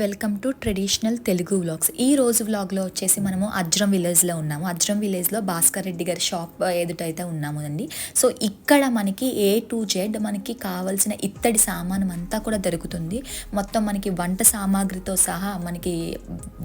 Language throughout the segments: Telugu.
Welcome to traditional Telugu vlogs. ఈ రోజు వ్లాగ్లో వచ్చేసి మనము అజ్రం విలేజ్లో ఉన్నాము. అజ్రం విలేజ్లో భాస్కర్ రెడ్డి గారి షాప్ ఎదుటైతే ఉన్నాము అండి. సో ఇక్కడ మనకి ఏ టు జెడ్ మనకి కావాల్సిన ఇత్తడి సామానం అంతా కూడా దొరుకుతుంది. మొత్తం మనకి వంట సామాగ్రితో సహా మనకి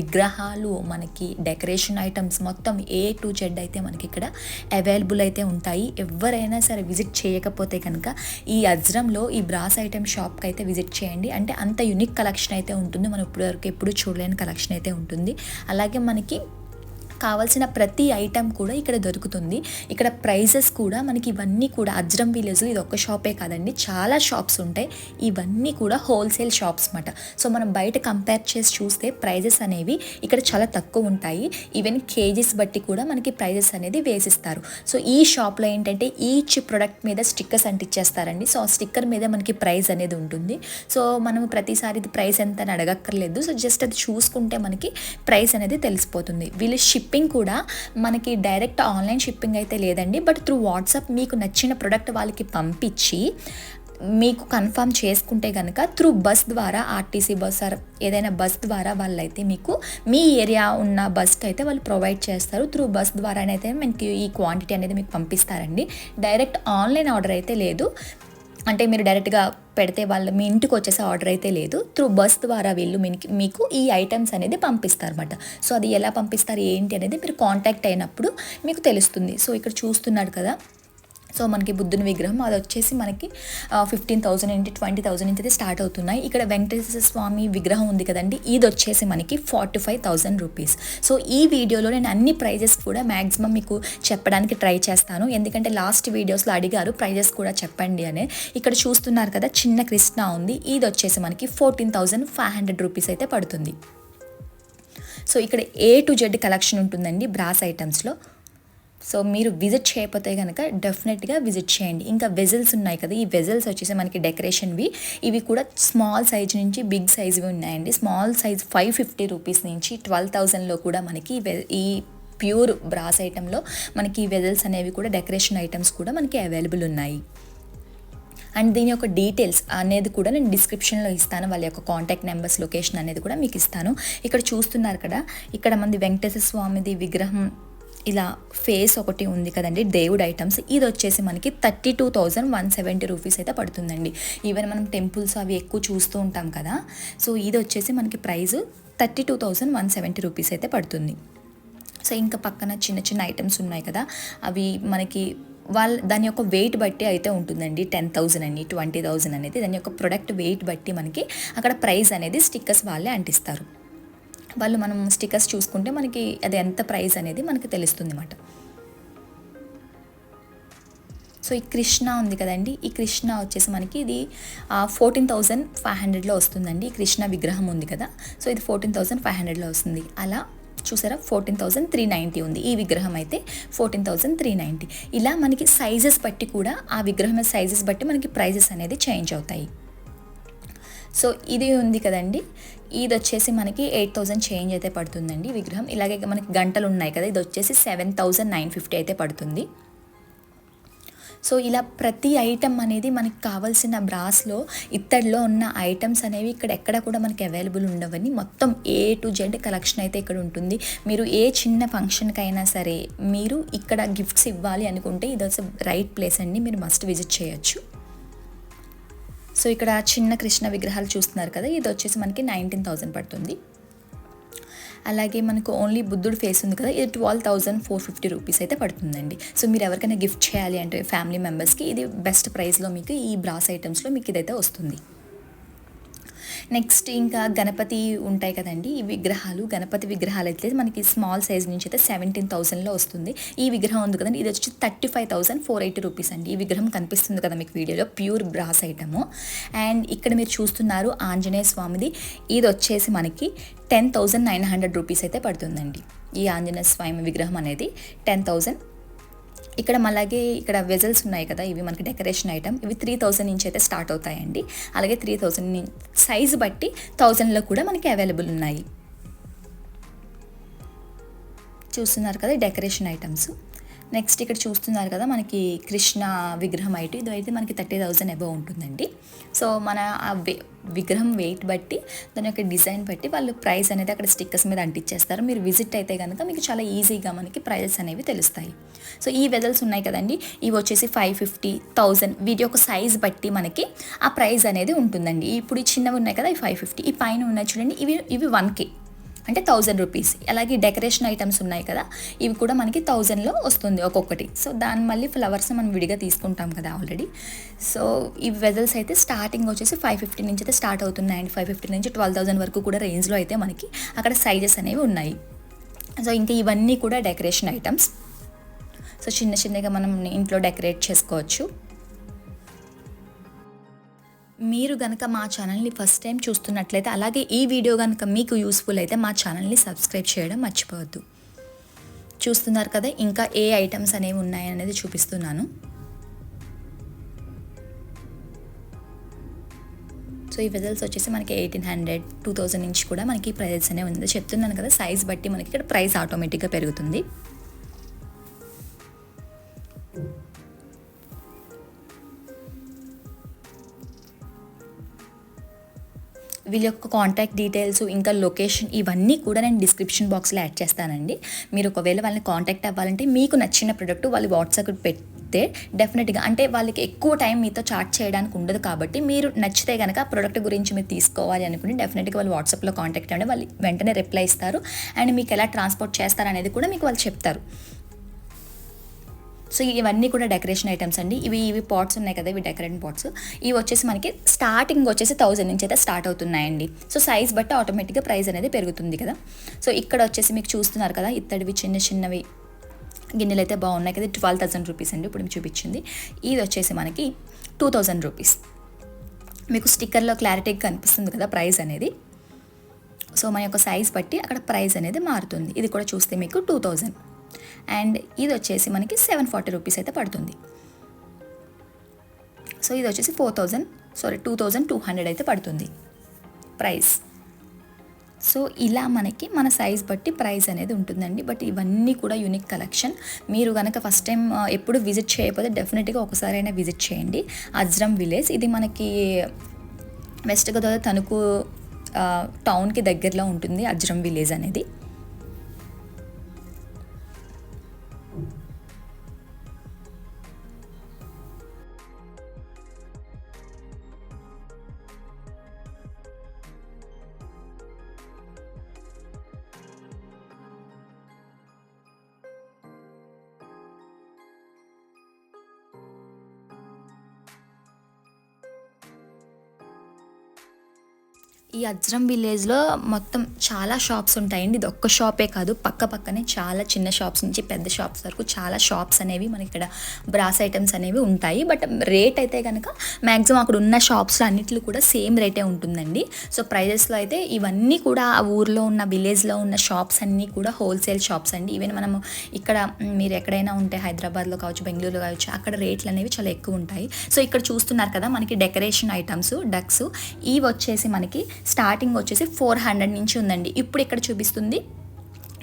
విగ్రహాలు మనకి డెకరేషన్ ఐటమ్స్ మొత్తం ఏ టు జెడ్ అయితే మనకి ఇక్కడ అవైలబుల్ అయితే ఉంటాయి. ఎవరైనా సరే విజిట్ చేయకపోతే కనుక ఈ అజ్రంలో ఈ బ్రాస్ ఐటమ్ షాప్కి అయితే విజిట్ చేయండి. అంటే అంత యునిక్ కలెక్షన్ అయితే ఉంటుంది. మనం ఇప్పటివరకు ఎప్పుడు చూడలేని కలెక్షన్ అయితే ఉంటుంది. అలాగే మనకి కావాల్సిన ప్రతి ఐటెం కూడా ఇక్కడ దొరుకుతుంది. ఇక్కడ ప్రైజెస్ కూడా మనకి ఇవన్నీ కూడా అజ్రం విలేజ్ ఇది ఒక్క షాపే కాదండి. చాలా షాప్స్ ఉంటాయి. ఇవన్నీ కూడా హోల్సేల్ షాప్స్ అన్నమాట సో మనం బయట కంపేర్ చేసి చూస్తే ప్రైజెస్ అనేవి ఇక్కడ చాలా తక్కువ ఉంటాయి. ఈవెన్ కేజీస్ బట్టి కూడా మనకి ప్రైజెస్ అనేది వేసిస్తారు. సో ఈ షాప్లో ఏంటంటే ఈచ్ ప్రొడక్ట్ మీద స్టిక్కర్స్ అంటిచ్చేస్తారండి సో ఆ స్టిక్కర్ మీద మనకి ప్రైస్ అనేది ఉంటుంది. సో మనం ప్రతిసారి ఇది ప్రైస్ ఎంత అని అడగక్కర్లేదు. సో జస్ట్ అది చూసుకుంటే మనకి ప్రైస్ అనేది తెలిసిపోతుంది. వీళ్ళు షిప్ షిప్పింగ్ కూడా మనకి డైరెక్ట్ ఆన్లైన్ షిప్పింగ్ అయితే లేదండి. బట్ త్రూ వాట్సాప్ మీకు నచ్చిన ప్రోడక్ట్ వాళ్ళకి పంపించి మీకు కన్ఫర్మ్ చేసుకుంటే కనుక త్రూ బస్ ద్వారా ఆర్టీసీ బస్ ఆర్ ఏదైనా బస్ ద్వారా వాళ్ళైతే మీకు మీ ఏరియా ఉన్న బస్కి అయితే వాళ్ళు ప్రొవైడ్ చేస్తారు. త్రూ బస్ ద్వారానైతే మనకి ఈ క్వాంటిటీ అనేది మీకు పంపిస్తారండి. డైరెక్ట్ ఆన్లైన్ ఆర్డర్ అయితే లేదు. అంటే మీరు డైరెక్ట్గా పెడితే వాళ్ళు మీ ఇంటికి వచ్చేసే ఆర్డర్ అయితే లేదు. త్రూ బస్ ద్వారా వీళ్ళు మీకు మీకు ఈ ఐటమ్స్ అనేది పంపిస్తారన్నమాట. సో అది ఎలా పంపిస్తారు ఏంటి అనేది మీరు కాంటాక్ట్ అయినప్పుడు మీకు తెలుస్తుంది. సో ఇక్కడ చూస్తున్నారు కదా సో మనకి బుద్ధుని విగ్రహం అది వచ్చేసి మనకి ఫిఫ్టీన్ థౌసండ్ నుంచి ట్వంటీ థౌసండ్ నుంచి అయితే స్టార్ట్ అవుతున్నాయి. ఇక్కడ వెంకటేశ్వర స్వామి విగ్రహం ఉంది కదండి ఇది వచ్చేసి మనకి forty five thousand rupees so ఈ వీడియోలో నేను అన్ని ప్రైజెస్ కూడా మ్యాక్సిమం మీకు చెప్పడానికి ట్రై చేస్తాను. ఎందుకంటే లాస్ట్ వీడియోస్లో అడిగారు ప్రైజెస్ కూడా చెప్పండి అని. ఇక్కడ చూస్తున్నారు కదా చిన్న కృష్ణ ఉంది. ఇది వచ్చేసి మనకి fourteen thousand five hundred rupees అయితే పడుతుంది. సో ఇక్కడ ఏ టు జెడ్ కలెక్షన్ ఉంటుందండి బ్రాస్ ఐటమ్స్లో సో మీరు విజిట్ చేయకపోతే కనుక డెఫినెట్గా విజిట్ చేయండి. ఇంకా వెజల్స్ ఉన్నాయి కదా ఈ వెజల్స్ వచ్చేసి మనకి డెకరేషన్వి. ఇవి కూడా స్మాల్ సైజ్ నుంచి బిగ్ సైజ్వి ఉన్నాయండి. Small size five fifty rupees నుంచి ట్వెల్వ్ థౌజండ్లో కూడా మనకి ఈ ప్యూర్ బ్రాస్ ఐటెంలో మనకి ఈ వెజల్స్ అనేవి కూడా డెకరేషన్ ఐటమ్స్ కూడా మనకి అవైలబుల్ ఉన్నాయి. అండ్ దీని యొక్క డీటెయిల్స్ అనేది కూడా నేను డిస్క్రిప్షన్లో ఇస్తాను. వాళ్ళ యొక్క కాంటాక్ట్ నెంబర్స్ లొకేషన్ అనేది కూడా మీకు ఇస్తాను. ఇక్కడ చూస్తున్నారు కదా ఇక్కడ మంది వెంకటేశ్వర స్వామిది విగ్రహం ఇలా ఫేస్ ఒకటి ఉంది కదండి దేవుడు ఐటమ్స్. ఇది వచ్చేసి మనకి thirty two thousand one seventy rupees అయితే పడుతుందండి. ఈవెన్ మనం టెంపుల్స్ అవి ఎక్కువ చూస్తూ ఉంటాం కదా సో ఇది వచ్చేసి మనకి price thirty two thousand one seventy rupees అయితే పడుతుంది. సో ఇంకా పక్కన చిన్న చిన్న ఐటమ్స్ ఉన్నాయి కదా అవి మనకి వాళ్ళ దాని యొక్క వెయిట్ బట్టి అయితే ఉంటుందండి. టెన్ థౌజండ్ అని ట్వంటీ థౌజండ్ అనేది దాని యొక్క ప్రొడక్ట్ వెయిట్ బట్టి మనకి అక్కడ ప్రైస్ అనేది స్టిక్కర్స్ వాళ్ళే అంటిస్తారు. వాళ్ళు మనం స్టిక్కర్స్ చూసుకుంటే మనకి అది ఎంత ప్రైస్ అనేది మనకి తెలుస్తుంది అన్నమాట సో ఈ కృష్ణ ఉంది కదండి. ఈ కృష్ణ వచ్చేసి మనకి ఇది ఫోర్టీన్ థౌజండ్ ఫైవ్ హండ్రెడ్లో వస్తుందండి. ఈ కృష్ణ విగ్రహం ఉంది కదా. సో ఇది ఫోర్టీన్ థౌజండ్ ఫైవ్ హండ్రెడ్లో వస్తుంది. అలా చూసారా? ఫోర్టీన్ థౌజండ్ త్రీ నైంటీ ఉంది. ఈ విగ్రహం అయితే ఫోర్టీన్ థౌజండ్ త్రీ నైంటీ ఇలా మనకి సైజెస్ బట్టి కూడా ఆ విగ్రహం సైజెస్ బట్టి మనకి ప్రైజెస్ అనేది చేంజ్ అవుతాయి. సో ఇది ఉంది కదండి. ఇది వచ్చేసి మనకి ఎయిట్ థౌజండ్ చేంజ్ అయితే పడుతుందండి విగ్రహం. ఇలాగే మనకి గంటలు ఉన్నాయి కదా ఇది వచ్చేసి సెవెన్ థౌజండ్ నైన్ ఫిఫ్టీ అయితే పడుతుంది. సో ఇలా ప్రతి ఐటెం అనేది మనకి కావాల్సిన బ్రాస్లో ఇత్తడిలో ఉన్న ఐటమ్స్ అనేవి ఇక్కడ ఎక్కడ కూడా మనకి అవైలబుల్ ఉండవని మొత్తం ఏ టు జెడ్ కలెక్షన్ అయితే ఇక్కడ ఉంటుంది. మీరు ఏ చిన్న ఫంక్షన్కైనా సరే మీరు ఇక్కడ గిఫ్ట్స్ ఇవ్వాలి అనుకుంటే ఇది రైట్ ప్లేస్ అండి. మీరు మస్ట్ విజిట్ చేయొచ్చు. సో ఇక్కడ చిన్న కృష్ణ విగ్రహాలు చూస్తున్నారు కదా ఇది వచ్చేసి మనకి నైన్టీన్ థౌజండ్ పడుతుంది. అలాగే మనకు ఓన్లీ బుద్ధుడు ఫేస్ ఉంది కదా ఇది twelve thousand four fifty rupees అయితే పడుతుందండి. సో మీరు ఎవరికైనా గిఫ్ట్ చేయాలి అంటే ఫ్యామిలీ మెంబర్స్కి ఇది బెస్ట్ ప్రైస్లో మీకు ఈ బ్రాస్ ఐటమ్స్లో మీకు ఇదైతే వస్తుంది. నెక్స్ట్ ఇంకా గణపతి ఉంటాయి కదండి ఈ విగ్రహాలు గణపతి విగ్రహాలు అయితే మనకి స్మాల్ సైజ్ నుంచి అయితే సెవెంటీన్ థౌసండ్లో వస్తుంది. ఈ విగ్రహం ఉంది కదండి ఇది వచ్చి thirty five thousand four eighty rupees అండి. ఈ విగ్రహం కనిపిస్తుంది కదా మీకు వీడియోలో ప్యూర్ బ్రాస్ ఐటము అండ్ ఇక్కడ మీరు చూస్తున్నారు ఆంజనేయ స్వామిది. ఇది వచ్చేసి మనకి ten thousand nine hundred rupees అయితే పడుతుందండి. ఈ ఆంజనేయ స్వామి విగ్రహం అనేది టెన్ థౌజండ్ ఇక్కడ అలాగే ఇక్కడ వెజల్స్ ఉన్నాయి కదా ఇవి మనకి డెకరేషన్ ఐటమ్. ఇవి త్రీ థౌజండ్ నుంచి అయితే స్టార్ట్ అవుతాయండి. అలాగే త్రీ థౌజండ్ సైజ్ బట్టి థౌజండ్లో కూడా మనకి అవైలబుల్ ఉన్నాయి. చూస్తున్నారు కదా డెకరేషన్ ఐటమ్స్. నెక్స్ట్ ఇక్కడ చూస్తున్నారు కదా మనకి కృష్ణ విగ్రహం అయితే ఇది అయితే మనకి థర్టీ థౌజండ్ అబవ్ ఉంటుందండి. సో మన ఆ వే విగ్రహం వెయిట్ బట్టి దాని యొక్క డిజైన్ బట్టి వాళ్ళు ప్రైస్ అనేది అక్కడ స్టిక్కర్స్ మీద అంటించేస్తారు. మీరు విజిట్ అయితే కనుక మీకు చాలా ఈజీగా మనకి ప్రైజెస్ అనేవి తెలుస్తాయి. సో ఈ వెజల్స్ ఉన్నాయి కదండి. ఇవి వచ్చేసి ఫైవ్ ఫిఫ్టీ థౌజండ్ వీటి యొక్క సైజ్ బట్టి మనకి ఆ ప్రైస్ అనేది ఉంటుందండి. ఇప్పుడు ఈ చిన్నవి ఉన్నాయి కదా ఈ ఫైవ్ ఫిఫ్టీ. ఈ పైన ఉన్నాయి చూడండి. ఇవి ఇవి వన్ కే. అంటే థౌజండ్ రూపీస్ అలాగే డెకరేషన్ ఐటమ్స్ ఉన్నాయి కదా ఇవి కూడా మనకి థౌజండ్లో వస్తుంది ఒక్కొక్కటి. సో దాని మళ్ళీ ఫ్లవర్స్ మనం విడిగా తీసుకుంటాం కదా ఆల్రెడీ సో ఈ వెజల్స్ అయితే స్టార్టింగ్ వచ్చేసి ఫైవ్ ఫిఫ్టీ నుంచి అయితే స్టార్ట్ అవుతున్నాయండి. ఫైవ్ ఫిఫ్టీ నుంచి ట్వెల్వ్ థౌసండ్ వరకు కూడా రేంజ్లో అయితే మనకి అక్కడ సైజెస్ అనేవి ఉన్నాయి. సో ఇంకా ఇవన్నీ కూడా డెకరేషన్ ఐటమ్స్ సో చిన్న చిన్నగా మనం ఇంట్లో డెకరేట్ చేసుకోవచ్చు. మీరు కనుక మా ఛానల్ని ఫస్ట్ టైం చూస్తున్నట్లయితే అలాగే ఈ వీడియో కనుక మీకు యూస్ఫుల్ అయితే మా ఛానల్ని సబ్స్క్రైబ్ చేయడం మర్చిపోవద్దు. చూస్తున్నారు కదా ఇంకా ఏ ఐటమ్స్ అనేవి ఉన్నాయనేది చూపిస్తున్నాను. సో ఈ వెజల్స్ వచ్చేసి మనకి ఎయిటీన్ హండ్రెడ్ టూ థౌజండ్ నుంచి కూడా మనకి ప్రైజెస్ అనేవి ఉంది చెప్తున్నాను కదా సైజ్ బట్టి మనకి ఇక్కడ ప్రైస్ ఆటోమేటిక్గా పెరుగుతుంది. వీళ్ళ యొక్క కాంటాక్ట్ డీటెయిల్స్ ఇంకా లొకేషన్ ఇవన్నీ కూడా నేను డిస్క్రిప్షన్ బాక్స్లో యాడ్ చేస్తానండి. మీరు ఒకవేళ వాళ్ళని కాంటాక్ట్ అవ్వాలంటే మీకు నచ్చిన ప్రోడక్ట్ వాళ్ళు వాట్సాప్ పెడితే డెఫినెట్గా అంటే వాళ్ళకి ఎక్కువ టైం మీతో చాట్ చేయడానికి ఉండదు కాబట్టి మీరు నచ్చితే కనుక ఆ ప్రోడక్ట్ గురించి మీరు తీసుకోవాలి అనుకుని డెఫినెట్గా వాళ్ళు వాట్సాప్లో కాంటాక్ట్ అవ్వండి. వాళ్ళు వెంటనే రిప్లై ఇస్తారు. అండ్ మీకు ఎలా ట్రాన్స్పోర్ట్ చేస్తారు అనేది కూడా మీకు వాళ్ళు చెప్తారు. సో ఇవన్నీ కూడా డెకరేషన్ ఐటమ్స్ అండి. ఇవి ఇవి పాట్స్ ఉన్నాయి కదా ఇవి డెకరేషన్ పాట్స్. ఇవి వచ్చేసి మనకి స్టార్టింగ్ వచ్చేసి థౌజండ్ నుంచి అయితే స్టార్ట్ అవుతున్నాయండి. సో సైజ్ బట్టి ఆటోమేటిక్గా ప్రైస్ అనేది పెరుగుతుంది కదా. సో ఇక్కడ వచ్చేసి మీకు చూస్తున్నారు కదా ఇత్తడివి చిన్న చిన్నవి. గిన్నెలు అయితే బాగున్నాయి కదా ట్వెల్వ్ థౌసండ్ రూపీస్ అండి ఇప్పుడు మీకు చూపించింది. ఇది వచ్చేసి మనకి టూ థౌజండ్ రూపీస్. మీకు స్టిక్కర్లో క్లారిటీగా కనిపిస్తుంది కదా ప్రైస్ అనేది. సో మన యొక్క సైజ్ బట్టి అక్కడ ప్రైస్ అనేది మారుతుంది. ఇది కూడా చూస్తే మీకు టూ థౌజండ్ అండ్ ఇది వచ్చేసి మనకి సెవెన్ ఫార్టీ రూపీస్ అయితే పడుతుంది. సో ఇది వచ్చేసి four thousand sorry two thousand two hundred అయితే పడుతుంది ప్రైస్. సో ఇలా మనకి మన సైజ్ బట్టి ప్రైస్ అనేది ఉంటుందండి. బట్ ఇవన్నీ కూడా యూనిక్ కలెక్షన్. మీరు కనుక ఫస్ట్ టైం ఎప్పుడు విజిట్ చేయకపోతే డెఫినెట్గా ఒకసారైనా విజిట్ చేయండి. అజ్రం విలేజ్. ఇది మనకి వెస్ట్ గోదావరి తణుకు టౌన్కి దగ్గరలో ఉంటుంది అజ్రం విలేజ్ అనేది. ఈ అజ్రం విలేజ్లో మొత్తం చాలా షాప్స్ ఉంటాయండి. ఇది ఒక్క షాపే కాదు. పక్క పక్కనే చాలా చిన్న షాప్స్ నుంచి పెద్ద షాప్స్ వరకు చాలా షాప్స్ అనేవి మనకి ఇక్కడ బ్రాస్ ఐటమ్స్ అనేవి ఉంటాయి. బట్ రేట్ అయితే కనుక మ్యాక్సిమం అక్కడ ఉన్న షాప్స్లో అన్నిట్లో కూడా సేమ్ రేటే ఉంటుందండి. సో ప్రైజెస్లో అయితే ఇవన్నీ కూడా ఆ ఊర్లో ఉన్న విలేజ్లో ఉన్న షాప్స్ అన్నీ కూడా హోల్సేల్ షాప్స్ అండి. ఈవెన్ మనము ఇక్కడ మీరు ఎక్కడైనా ఉంటే హైదరాబాద్లో కావచ్చు బెంగళూరులో కావచ్చు అక్కడ రేట్లు అనేవి చాలా ఎక్కువ ఉంటాయి. సో ఇక్కడ చూస్తున్నారు కదా మనకి డెకరేషన్ ఐటమ్స్ డక్స్ ఇవి వచ్చేసి మనకి స్టార్టింగ్ వచ్చేసి ఫోర్ హండ్రెడ్ నుంచి ఉందండి. ఇప్పుడు ఇక్కడ చూపిస్తుంది?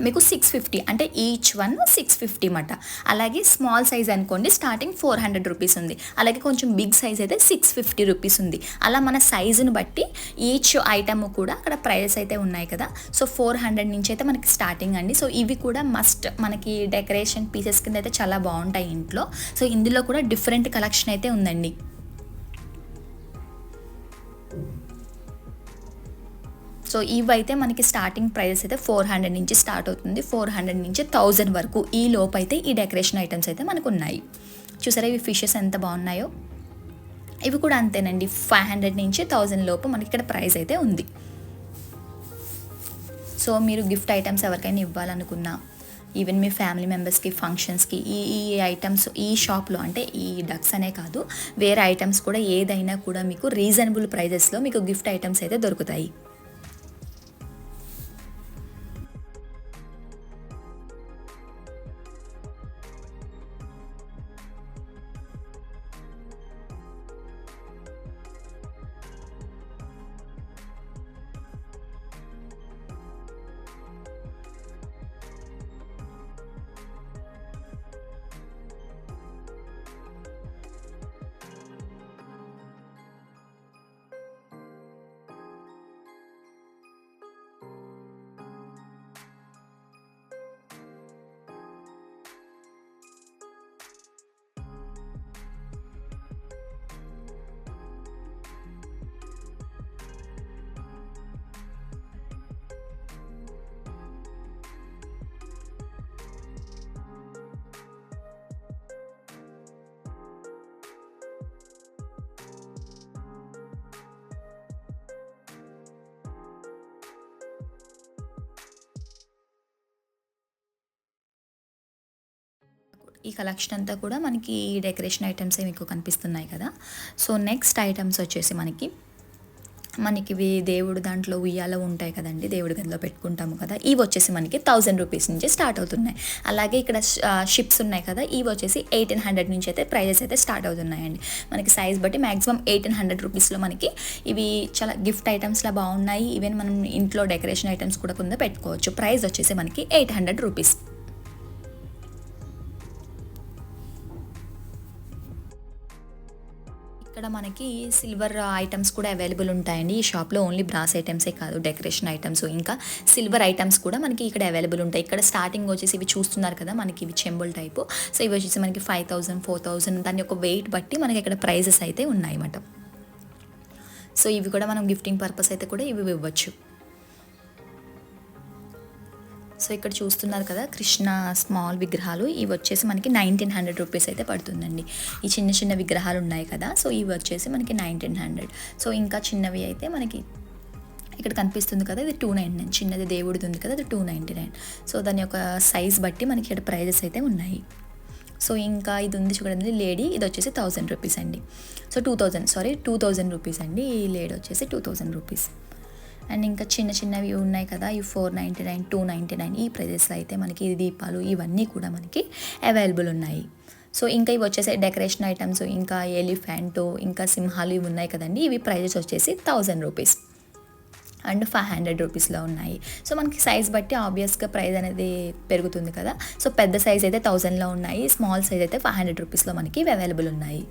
మీకు సిక్స్ ఫిఫ్టీ అంటే ఈచ్ వన్ సిక్స్ ఫిఫ్టీ మాట. అలాగే స్మాల్ సైజ్ అనుకోండి స్టార్టింగ్ ఫోర్ హండ్రెడ్ రూపీస్ ఉంది. అలాగే కొంచెం బిగ్ సైజ్ అయితే సిక్స్ ఫిఫ్టీ రూపీస్ ఉంది. అలా మన సైజుని బట్టి ఈచ్ ఐటమ్ కూడా అక్కడ ప్రైజెస్ అయితే ఉన్నాయి కదా. సో ఫోర్ హండ్రెడ్ నుంచి అయితే మనకి స్టార్టింగ్ అండి. సో ఇవి కూడా మస్ట్ మనకి డెకరేషన్ పీసెస్ కింద అయితే చాలా బాగుంటాయి ఇంట్లో. సో ఇందులో కూడా డిఫరెంట్ కలెక్షన్ అయితే ఉందండి. సో ఇవైతే మనకి స్టార్టింగ్ ప్రైజెస్ అయితే ఫోర్ హండ్రెడ్ నుంచి స్టార్ట్ అవుతుంది. ఫోర్ హండ్రెడ్ నుంచి థౌజండ్ వరకు ఈ లోపు అయితే ఈ డెకరేషన్ ఐటమ్స్ అయితే మనకు ఉన్నాయి చూసారా ఇవి ఫిషెస్ ఎంత బాగున్నాయో? ఇవి కూడా అంతేనండి. ఫైవ్ హండ్రెడ్ నుంచి థౌజండ్ లోపు మనకి ఇక్కడ ప్రైస్ అయితే ఉంది. సో మీరు గిఫ్ట్ ఐటమ్స్ ఎవరికైనా ఇవ్వాలనుకున్నా ఈవెన్ మీ ఫ్యామిలీ మెంబర్స్కి ఫంక్షన్స్కి ఈ ఈ ఐటమ్స్ ఈ షాప్లో అంటే ఈ డక్స్ అనే కాదు వేరే ఐటమ్స్ కూడా ఏదైనా కూడా మీకు రీజనబుల్ ప్రైజెస్లో మీకు గిఫ్ట్ ఐటమ్స్ అయితే దొరుకుతాయి. ఈ కలెక్షన్ అంతా కూడా మనకి డెకరేషన్ ఐటమ్సే మీకు కనిపిస్తున్నాయి కదా. సో నెక్స్ట్ ఐటమ్స్ వచ్చేసి మనకి మనకి ఇవి దేవుడు దాంట్లో ఉయ్యాల ఉంటాయి కదండి దేవుడి గదిలో పెట్టుకుంటాము కదా. ఇవి వచ్చేసి మనకి థౌజండ్ రూపీస్ నుంచి స్టార్ట్ అవుతున్నాయి. అలాగే ఇక్కడ షిప్స్ ఉన్నాయి కదా ఇవి వచ్చేసి ఎయిటీన్ హండ్రెడ్ నుంచి అయితే ప్రైజెస్ అయితే స్టార్ట్ అవుతున్నాయండి. మనకి సైజ్ బట్టి మ్యాక్సిమం ఎయిటీన్ హండ్రెడ్ రూపీస్లో మనకి ఇవి చాలా గిఫ్ట్ ఐటమ్స్లా బాగున్నాయి. ఈవెన్ మనం ఇంట్లో డెకరేషన్ ఐటమ్స్ కూడా కింద పెట్టుకోవచ్చు. ప్రైస్ వచ్చేసి మనకి ఎయిట్ హండ్రెడ్ రూపీస్ మనకి సిల్వర్ ఐటమ్స్ కూడా అవైలబుల్ ఉంటాయండి. ఈ షాప్లో ఓన్లీ బ్రాస్ ఐటమ్సే కాదు డెకరేషన్ ఐటమ్స్ ఇంకా సిల్వర్ ఐటమ్స్ కూడా మనకి ఇక్కడ అవైలబుల్ ఉంటాయి. ఇక్కడ స్టార్టింగ్ వచ్చేసి ఇవి చూస్తున్నారు కదా మనకి ఇవి చెంబుల్ టైపు సో ఇవి వచ్చేసి మనకి ఫైవ్ థౌసండ్ ఫోర్ థౌసండ్ దాని యొక్క వెయిట్ బట్టి మనకి ఇక్కడ ప్రైజెస్ అయితే ఉన్నాయి అన్నమాట సో ఇవి కూడా మనం గిఫ్టింగ్ పర్పస్ అయితే కూడా ఇవి ఇవ్వచ్చు. సో ఇక్కడ చూస్తున్నారు కదా కృష్ణ స్మాల్ విగ్రహాలు. ఇవి వచ్చేసి మనకి నైన్టీన్ హండ్రెడ్ రూపీస్ అయితే పడుతుందండి. ఈ చిన్న చిన్న విగ్రహాలు ఉన్నాయి కదా సో ఇవి వచ్చేసి మనకి నైన్టీన్ హండ్రెడ్ సో ఇంకా చిన్నవి అయితే మనకి ఇక్కడ కనిపిస్తుంది కదా ఇది టూ నైన్ నైన్ చిన్నది దేవుడిది ఉంది కదా అది టూ నైంటీ నైన్ సో దాని యొక్క సైజ్ బట్టి మనకి ఇక్కడ ప్రైజెస్ అయితే ఉన్నాయి. సో ఇంకా ఇది ఉంది చూడండి లేడీ. ఇది వచ్చేసి థౌజండ్ రూపీస్ అండి. So two thousand sorry two thousand rupees అండి. ఈ లేడీ వచ్చేసి టూ థౌజండ్ రూపీస్ అండ్ ఇంకా చిన్న చిన్నవి ఉన్నాయి కదా ఈ four ninety nine two ninety nine ఈ ప్రైజెస్లో అయితే మనకి ఇది దీపాలు ఇవన్నీ కూడా మనకి అవైలబుల్ ఉన్నాయి. సో ఇంకా ఇవి వచ్చేసి డెకరేషన్ ఐటమ్స్ ఇంకా ఎలిఫెంట్ ఇంకా సింహాలు ఇవి ఉన్నాయి కదండి. ఇవి ప్రైజెస్ వచ్చేసి thousand rupees. And five hundred రూపీస్లో ఉన్నాయి. సో మనకి సైజ్ బట్టి ఆబ్వియస్గా ప్రైస్ అనేది పెరుగుతుంది కదా. సో పెద్ద సైజ్ అయితే థౌజండ్లో ఉన్నాయి స్మాల్ సైజ్ అయితే ఫైవ్ హండ్రెడ్ రూపీస్లో మనకి అవైలబుల్ ఉన్నాయి.